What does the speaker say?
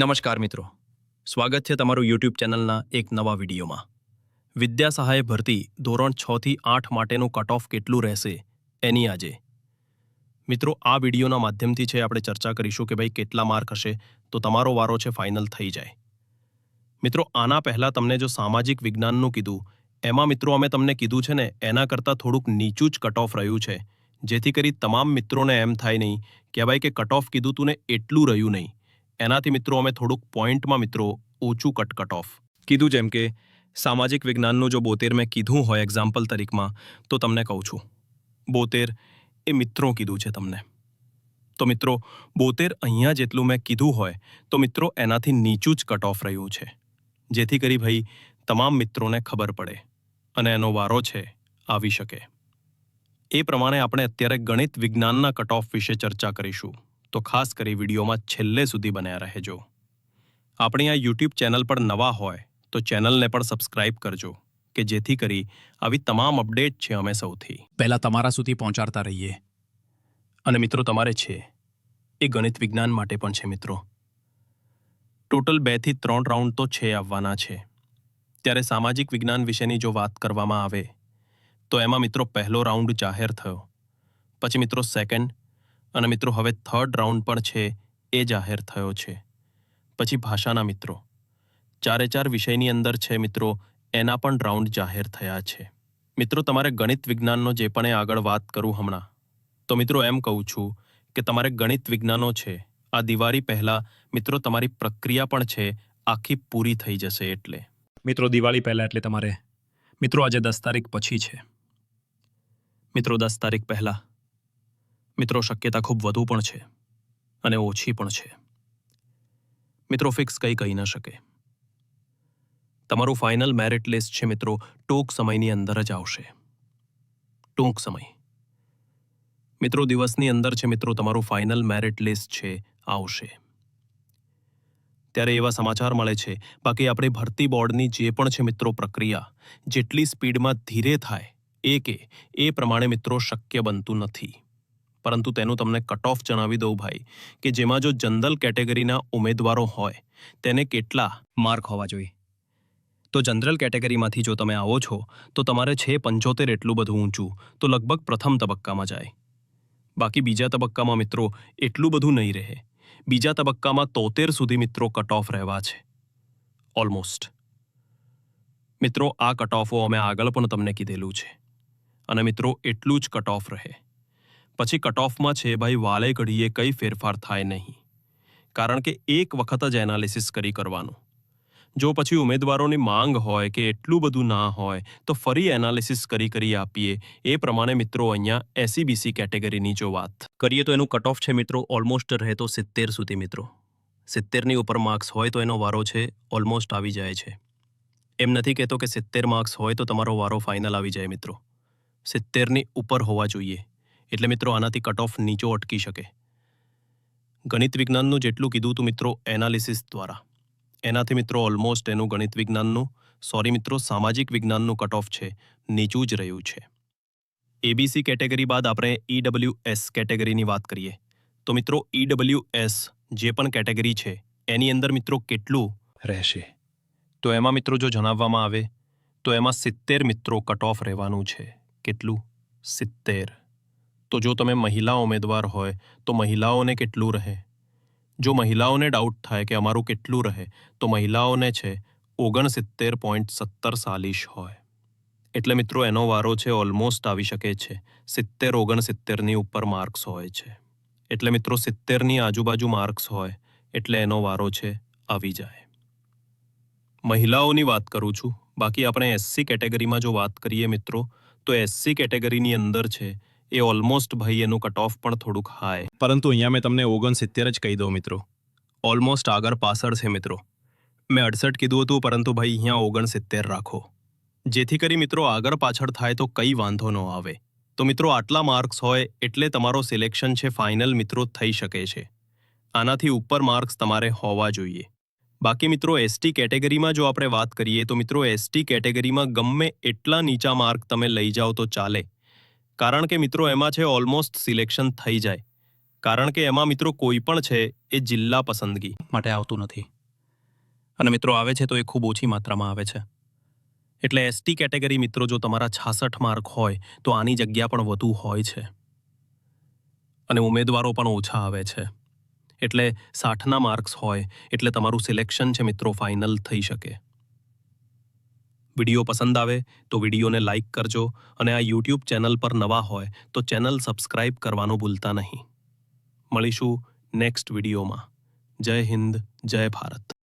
નમસ્કાર મિત્રો. સ્વાગત છે તમારું યુટ્યુબ ચેનલના એક નવા વિડીયોમાં. વિદ્યા સહાય ભરતી ધોરણ છ થી આઠ માટેનું કટ ઓફ કેટલું રહેશે એની આજે. મિત્રો, આ વિડીયોના માધ્યમથી છે આપણે ચર્ચા કરીશું કે ભાઈ કેટલા માર્ક હશે તો તમારો વારો છે ફાઇનલ થઈ જાય. મિત્રો, આના પહેલાં તમને જો સામાજિક વિજ્ઞાનનું કીધું, એમાં મિત્રો અમે તમને કીધું છે ને, એના કરતાં થોડુંક નીચું જ કટ ઓફ રહ્યું છે. જેથી કરી તમામ મિત્રોને એમ થાય નહીં કે ભાઈ કે કટ ઓફ કીધું તું ને એટલું રહ્યું નહીં. એનાથી મિત્રો અમે થોડુંક પોઈન્ટમાં મિત્રો ઓછું કટ કટ ઓફ કીધું જેમ કે, સામાજિક વિજ્ઞાનનું જો બોતેર મેં કીધું હોય એક્ઝામ્પલ તરીકમાં, તો તમને કહું છું. બોતેર એ મિત્રો કીધું છે તમને. તો મિત્રો, બોતેર અહીંયા જેટલું મેં કીધું હોય, તો મિત્રો એનાથી નીચું જ કટ ઓફ રહ્યું છે. જેથી કરી ભાઈ તમામ મિત્રોને ખબર પડે અને એનો વારો છે, આવી શકે. એ પ્રમાણે આપણે અત્યારે ગણિત વિજ્ઞાનના કટ ઓફ વિશે ચર્ચા કરીશું. તો ખાસ કરી વિડીયોમાં છેલ્લે સુધી બન્યા રહેજો. આપણી આ યુટ્યુબ ચેનલ પર નવા હોય તો ચેનલને પણ સબસ્ક્રાઇબ કરજો કે જેથી કરી આવી તમામ અપડેટ છે અમે સૌથી. પહેલાં તમારા સુધી પહોંચાડતા રહીએ. અને મિત્રો તમારે છે એ ગણિત વિજ્ઞાન માટે પણ છે મિત્રો. ટોટલ બેથી ત્રણ રાઉન્ડ તો છે આવવાના છે. ત્યારે સામાજિક વિજ્ઞાન વિશેની જો વાત કરવામાં આવે તો એમાં મિત્રો પહેલો રાઉન્ડ જાહેર થયો. પછી મિત્રો સેકન્ડ અને મિત્રો, હવે થર્ડ રાઉન્ડ પણ છે, એ જાહેર થયો છે. પછી ભાષાના મિત્રો. ચારે ચાર વિષયની અંદર છે મિત્રો, એના પણ રાઉન્ડ જાહેર થયા છે. મિત્રો, તમારે ગણિત વિજ્ઞાનનો જે પણ આગળ વાત કરું હમણાં, તો મિત્રો એમ કહું છું કે તમારે ગણિત વિજ્ઞાનો છે, આ દિવાળી પહેલાં મિત્રો તમારી પ્રક્રિયા પણ છે, આખી પૂરી થઈ જશે એટલે. મિત્રો, દિવાળી પહેલાં એટલે તમારે, મિત્રો, આજે દસ તારીખ પછી છે. મિત્રો, દસ તારીખ પહેલા મિત્રો, શક્યતા ખૂબ વધુ પણ છે અને ઓછી પણ છે. મિત્રો, ફિક્સ કંઈ કહી ન શકે. તમારું ફાઇનલ મેરિટ લિસ્ટ છે મિત્રો, ટૂંક સમયની અંદર જ આવશે. ટૂંક સમય. મિત્રો, દિવસની અંદર છે મિત્રો, તમારું ફાઇનલ મેરિટ લિસ્ટ છે, આવશે. ત્યારે એવા સમાચાર મળે છે. બાકી આપણી ભરતી બોર્ડની જે પણ છે મિત્રો પ્રક્રિયા, જેટલી સ્પીડમાં ધીરે થાય, એ કે એ પ્રમાણે મિત્રો શક્ય બનતું નથી. પરંતુ તેનું તમને કટ ઓફ જણાવી દઉં ભાઈ, કે જેમાં જો જનરલ કેટેગરીના ઉમેદવારો હોય, તેને કેટલા માર્ક હોવા જોઈએ? તો જનરલ કેટેગરીમાંથી જો તમે આવો છો, તો તમારે છે પંચોતેર એટલું બધું ઊંચું, તો લગભગ પ્રથમ તબક્કામાં જાય. બાકી બીજા તબક્કામાં મિત્રો એટલું બધું નહીં રહે. બીજા તબક્કામાં તોતેર સુધી મિત્રો કટ ઓફ રહેવા છે. ઓલમોસ્ટ મિત્રો, આ કટ ઓફો અમે આગળ પણ તમને કીધેલું છે. અને મિત્રો, એટલું જ કટ ઓફ રહે. પછી કટઓફમાં છે ભાઈ વાલે ઘડીએ કંઈ ફેરફાર થાય નહીં. કારણ કે એક વખત જ એનાલિસિસ કરી કરવાનું. જો પછી ઉમેદવારોની માંગ હોય કે એટલું બધું ના હોય, તો ફરી એનાલિસિસ કરી કરી આપીએ. એ પ્રમાણે મિત્રો અહીંયા એસીબીસી કેટેગરીની જો વાત. કરીએ તો એનું કટ છે મિત્રો ઓલમોસ્ટ રહે તો સિત્તેર સુધી મિત્રો. સિત્તેરની ઉપર માર્ક્સ હોય તો એનો વારો છે ઓલમોસ્ટ આવી જાય છે. એમ નથી કહેતો કે સિત્તેર માર્ક્સ હોય તો તમારો વારો ફાઇનલ આવી જાય મિત્રો. સિત્તેરની ઉપર હોવા જોઈએ. એટલે મિત્રો આનાથી કટ ઓફ નીચો અટકી શકે. ગણિત વિજ્ઞાનનું જેટલું કીધું તું મિત્રો એનાલિસિસ દ્વારા. એનાથી મિત્રો ઓલમોસ્ટ એનું ગણિત વિજ્ઞાનનું સોરી મિત્રો, સામાજિક વિજ્ઞાનનું કટ ઓફ છે, નીચું જ રહ્યું છે. એબીસી કેટેગરી બાદ આપણે ઈડબલ્યુ એસ કેટેગરીની વાત કરીએ. તો મિત્રો ઈડબલ્યુ એસ જે પણ કેટેગરી છે, એની અંદર મિત્રો કેટલું રહેશે? તો એમાં મિત્રો જો જણાવવામાં આવે, તો એમાં સિત્તેર મિત્રો કટ ઓફ રહેવાનું છે. કેટલું? સિત્તેર. તો જો તમે મહિલા ઉમેદવાર હોય, તો મહિલાઓને કેટલું રહે? જો મહિલાઓને ડાઉટ થાય કે અમારું કેટલું રહે, તો મહિલાઓને છે ઓગણસિત્તેર પોઈન્ટ સત્તર સાલીશ હોય. એટલે મિત્રો, એનો વારો છે ઓલમોસ્ટ આવી શકે છે. સિત્તેર ઓગણસિત્તેરની ઉપર માર્ક્સ હોય છે. એટલે મિત્રો, સિત્તેરની આજુબાજુ માર્ક્સ હોય, એટલે એનો વારો છે આવી જાય. મહિલાઓની વાત કરું છું. બાકી આપણે એસસી કેટેગરીમાં જો વાત કરીએ મિત્રો, તો એસસી કેટેગરીની અંદર છે એ ઓલમોસ્ટ ભાઈ એનું કટ ઓફ પણ થોડુંક હાય પરંતુ અહીંયા મેં તમને ઓગણસિત્તેર જ કહી દઉં મિત્રો. ઓલમોસ્ટ આગળ પાછળ છે મિત્રો. મેં અડસઠ કીધું હતું, પરંતુ ભાઈ અહીંયા ઓગણસિત્તેર રાખો. જેથી કરી મિત્રો આગળ પાછળ થાય તો કંઈ વાંધો ન આવે. તો મિત્રો આટલા માર્ક્સ હોય એટલે તમારો સિલેક્શન છે ફાઇનલ મિત્રો થઈ શકે છે. આનાથી ઉપર માર્ક્સ તમારે હોવા જોઈએ. બાકી મિત્રો એસટી કેટેગરીમાં જો આપણે વાત કરીએ તો મિત્રો એસટી કેટેગરીમાં ગમે એટલા નીચા માર્ક તમે લઈ જાઓ તો ચાલે. કારણ કે મિત્રો એમાં છે ઓલમોસ્ટ સિલેક્શન થઈ જાય. કારણ કે એમાં મિત્રો કોઈ પણ છે એ જિલ્લા પસંદગી. માટે આવતું નથી. અને મિત્રો આવે છે તો એ ખૂબ ઓછી માત્રામાં આવે છે. એટલે એસટી કેટેગરી મિત્રો જો તમારા છાસઠ માર્ક હોય, તો આની જગ્યા પણ વધુ હોય છે. અને ઉમેદવારો પણ ઓછા આવે છે. એટલે સાઠના માર્ક્સ હોય, એટલે તમારું સિલેક્શન છે મિત્રો ફાઇનલ થઈ શકે. વીડિયો પસંદ આવે તો વિડીયોને લાઇક કરજો અને આ યુટ્યુબ ચેનલ પર નવા હોય તો ચેનલ સબસ્ક્રાઇબ કરવાનું ભૂલતા નહીં. મળીશું નેક્સ્ટ વિડીયોમાં. જય હિન્દ, જય ભારત.